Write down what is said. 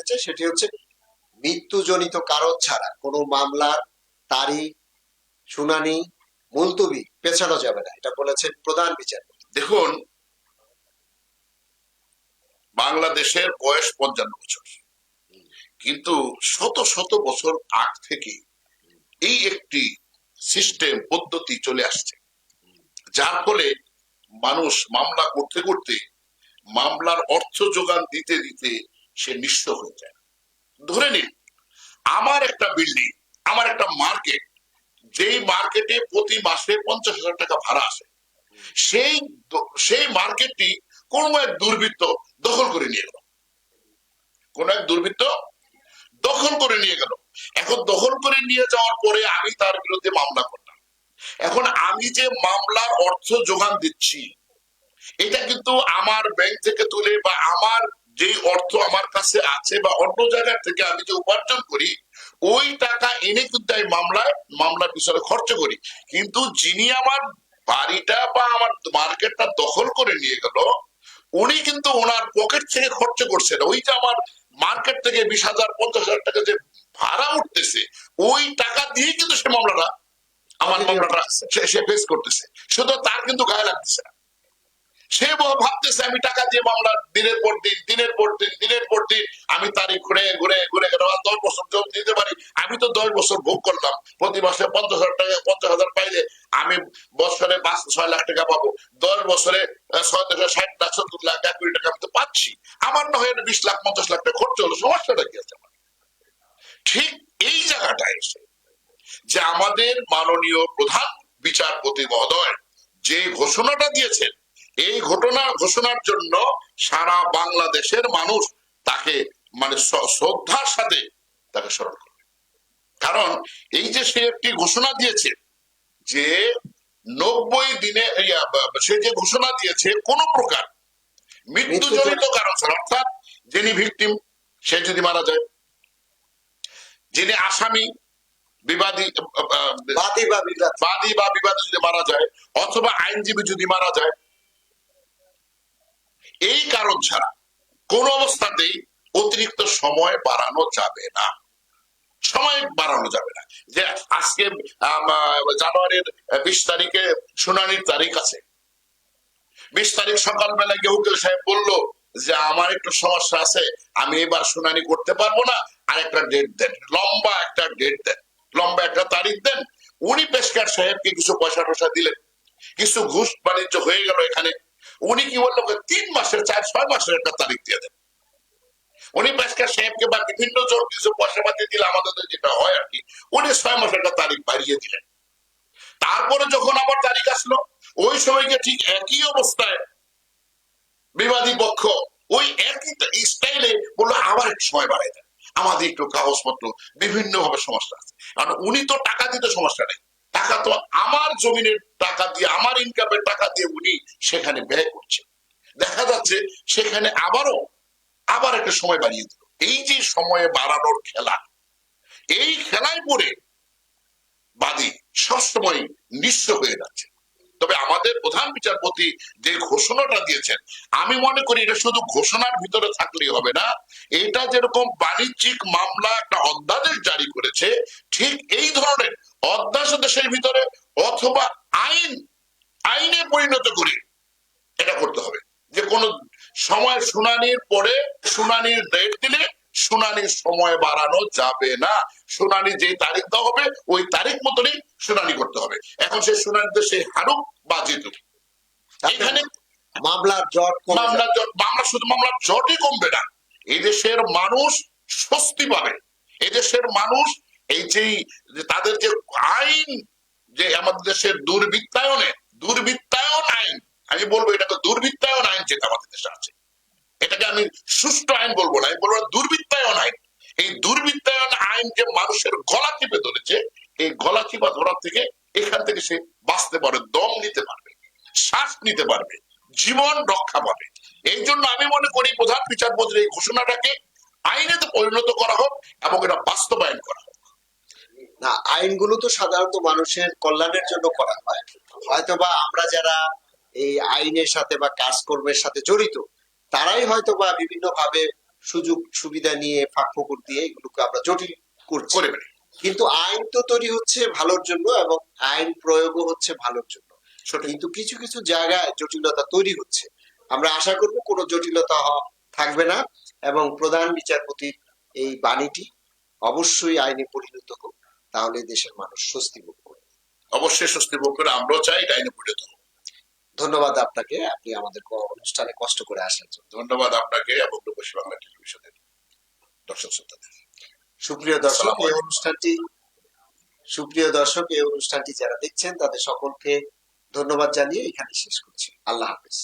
করতে চাই সেটি হচ্ছে মৃত্যুজনিত কারণ ছাড়া কোনো মামলার তারিখ, শুনানি, মুলতবি পেছানো যাবে না। এটা বলেছেন প্রধান বিচারপতি। দেখুন, বাংলাদেশের বয়স পঞ্চান্ন বছর। কিন্তু শত শত বছর আগ থেকে এই একটি সিস্টেম, পদ্ধতি চলে আসছে। যার ফলে মানুষ মামলা করতে করতে মামলার অর্থ যোগান দিতে দিতে সে নিঃস্ব হয়ে যায়। ধরে নিন, আমার একটা বিল্ডিং আমার একটা মার্কেট যেই মার্কেটে প্রতি মাসে পঞ্চাশ হাজার টাকা ভাড়া আসে। সেই সেই মার্কেটটি কোন এক দুর্বৃত্ত দখল করে নিয়ে গেল। কোন এক দুর্বৃত্ত দখল করে নিয়ে গেল। এখন দখল করে নিয়ে যাওয়ার পরে আমি তার বিরুদ্ধে মামলা করলাম। এখন আমি যে মামলার অর্থ যোগান দিচ্ছি, এটা কিন্তু আমার ব্যাংক থেকে তুলে বা আমার যেই অর্থ আমার কাছে আছে বা অন্য জায়গা থেকে আমি যে উপার্জন করি ওই টাকা এনে কিন্তু আমি মামলায় মামলার পিছনে খরচ করি। কিন্তু যিনি আমার বাড়িটা বা আমার মার্কেটটা দখল করে নিয়ে গেল উনি কিন্তু ওনার পকেট থেকে খরচ করছে না। ওই যে আমার মার্কেট থেকে বিশ হাজার পঞ্চাশ হাজার টাকা যে ভাড়া উঠতেছে ওই টাকা দিয়ে কিন্তু সে মামলাটা আমার মামলাটা সে- সে ফেস করতেছে। শুধু তার কিন্তু গায়ে লাগতেছে না। সে ভাবতেছে, আমি টাকা দিয়ে মামলা দিনের পর দিন, দিনের পর দিন, দিনের পর দিন, আমি তারিখ ঘুরে ঘুরে ঘুরে দশ বছর জব দিতে পারি। আমি তো দশ বছর ভোগ করলাম। প্রতি মাসে পঞ্চাশ হাজার টাকা, পঞ্চাশ হাজার পাইলে আমি বছরে পাঁচ, ছয় লাখ টাকা পাবো। দশ বছরে ছয় থেকে ষাট লাখ, সত্তর লাখ, এক কোটি টাকা আমি তো পাচ্ছি। আমার না হয়ে বিশ লাখ, পঞ্চাশ লাখ টাকা খরচ হলো, সমস্যাটা কি আছে আমার? ঠিক এই জায়গাটায় এসে যে আমাদের মাননীয় প্রধান বিচারপতি মহোদয় যে ঘোষণাটা দিয়েছেন এই ঘটনা ঘোষণার জন্য সারা বাংলাদেশের মানুষ তাকে মানে শ্রদ্ধার সাথে তাকে স্মরণ করবে। কারণ এই যে সে একটি ঘোষণা দিয়েছে যে নব্বই দিনে সে যে ঘোষণা দিয়েছে কোন প্রকার মৃত্যুজনিত কারণ ছাড়া অর্থাৎ যিনি ভিকটিম সে যদি মারা যায় যিনি আসামি বিবাদী বাদী বা বিবাদ। বাদী বা বিবাদী যদি মারা যায় অথবা আইনজীবী যদি মারা যায় এই কারণ ছাড়া কোন অবস্থাতেই অতিরিক্ত সময় বাড়ানো যাবে না। সময় বাড়ানো যাবে না। যে আজকে জানুয়ারির বিশ তারিখে শুনানির তারিখ আছে। বিশ তারিখ সকালবেলা কেউ কেউ সাহেব বলল যে, আমার একটু সমস্যা আছে, আমি এবার শুনানি করতে পারব না। আর একটা ডেট দেন। লম্বা একটা ডেট দেন। লম্বা একটা তারিখ দেন। উনি পেশকার সাহেবকে কিছু পয়সা টয়সা দিলেন। কিছু ঘুষ বাণিজ্য হয়ে গেল এখানে। উনি কি বলল তিন মাসের চার, ছয় মাসের একটা তারিখ দিয়ে দেন। উনি পেশকার সাহেবকে বা বিভিন্ন জন কিছু পয়সা পাতি দিলে আমাদের যেটা হয় আর কি, উনি ছয় মাসের একটা তারিখ বাড়িয়ে দিলেন। তারপরে যখন আবার তারিখ আসলো, ওই সময়কে ঠিক একই অবস্থায় বিবাদী পক্ষ ওই একই স্টাইলে বলল, আবার একটু সময় বাড়াই দেন। আমাদের একটু কাগজপত্র বিভিন্ন ভাবে সমস্যা আছে। কারণ উনি তো টাকা দিতে সমস্যা নেই। টাকা তো আমার জমিনের টাকা দিয়ে, আমার ইনকামের টাকা দিয়ে উনি সেখানে ব্যয় করছে দেখা যাচ্ছে সেখানে আবারও, আবার একটা সময় বাড়িয়ে দিল। এই যে সময়ে বাড়ানোর খেলা, এই খেলায় পড়ে বাদী সবসময় নিঃস্ব হয়ে যাচ্ছে। তবে আমাদের প্রধান বিচারপতি যে ঘোষণাটা দিয়েছেন, আমি মনে করি এটা শুধু ঘোষণার ভিতরে থাকলেই হবে না, এটা যেরকম বাণিজ্যিক মামলা একটা অধ্যাদেশ জারি করেছে, ঠিক এই ধরনের অধ্যাদেশের ভিতরে অথবা আইন আইনে পরিণত করে এটা করতে হবে। যে কোনো সময় শুনানির পরে শুনানির ডেট দিলে শুনানির সময় বাড়ানো যাবে না। শুনানি যে তারিখ দেওয়া হবে ওই তারিখ মতনই শুনানি করতে হবে। এখন সেই শুনানিতে সে হারুক বা জিতুক। এখানে মামলার জট মামলার জট- মামলা শুধু মামলার জটই কমবে না। এদেশের মানুষ স্বস্তি পাবে। এদেশের মানুষ এই যে যে তাদের যে আইন, যে আমাদের দেশের দুর্বৃত্তায়নে, দুর্বৃত্তায়ন আইন, আমি বলব এটাকে দুর্বৃত্তায়ন আইন যেটা আমাদের দেশে আছে। এটাকে আমি সুষ্ঠু আইন বলব না, আমি বলব দুর্বৃত্তায়ন আইন। এই দুর্বৃত্তায়ন আইন যে মানুষের গলা টিপে ধরেছে, এই গলা টিপা ধরার থেকে এখান থেকে সে বাঁচতে পারে, দম নিতে পারবে, শ্বাস নিতে পারবে, জীবন রক্ষা পাবে। এই জন্য আমি মনে করি প্রধান বিচারপতির এই ঘোষণাটাকে আইনেতে পরিণত করা হোক এবং এটা বাস্তবায়ন করা হোক। না আইনগুলো তো সাধারণত মানুষের কল্যাণের জন্য করা হয়। হয়তোবা আমরা যারা এই আইনের সাথে বা কাজকর্মের সাথে জড়িত তারাই হয়তো বা বিভিন্ন ভাবে সুযোগ সুবিধা নিয়ে ফাঁক ফোকর দিয়ে এগুলোকে আমরা জটিল করে কিন্তু আইন তো তৈরি হচ্ছে ভালোর জন্য এবং আইন প্রয়োগও হচ্ছে ভালোর জন্য। কিন্তু কিছু কিছু জায়গায় জটিলতা তৈরি হচ্ছে। আমরা আশা করব কোনো জটিলতা থাকবে না এবং প্রধান বিচারপতির এই বাণীটি অবশ্যই আইনে পরিণত হোক। তাহলে দেশের মানুষ স্বস্তি ভোগ করবে। অবশ্যই স্বস্তি ভোগ করে আমরাও চাই এটা আইনে পরিণত। ধন্যবাদ আপনাকে আপনি আমাদের অনুষ্ঠানে কষ্ট করে আসার জন্য ধন্যবাদ আপনাকে এবং রূপসী বাংলা টেলিভিশনের দর্শক শ্রোতাদের। সুপ্রিয় দর্শক এই অনুষ্ঠানটি সুপ্রিয় দর্শক এই অনুষ্ঠানটি যারা দেখছেন তাদের সকলকে ধন্যবাদ জানিয়ে এখানে শেষ করছি। আল্লাহ হাফিজ।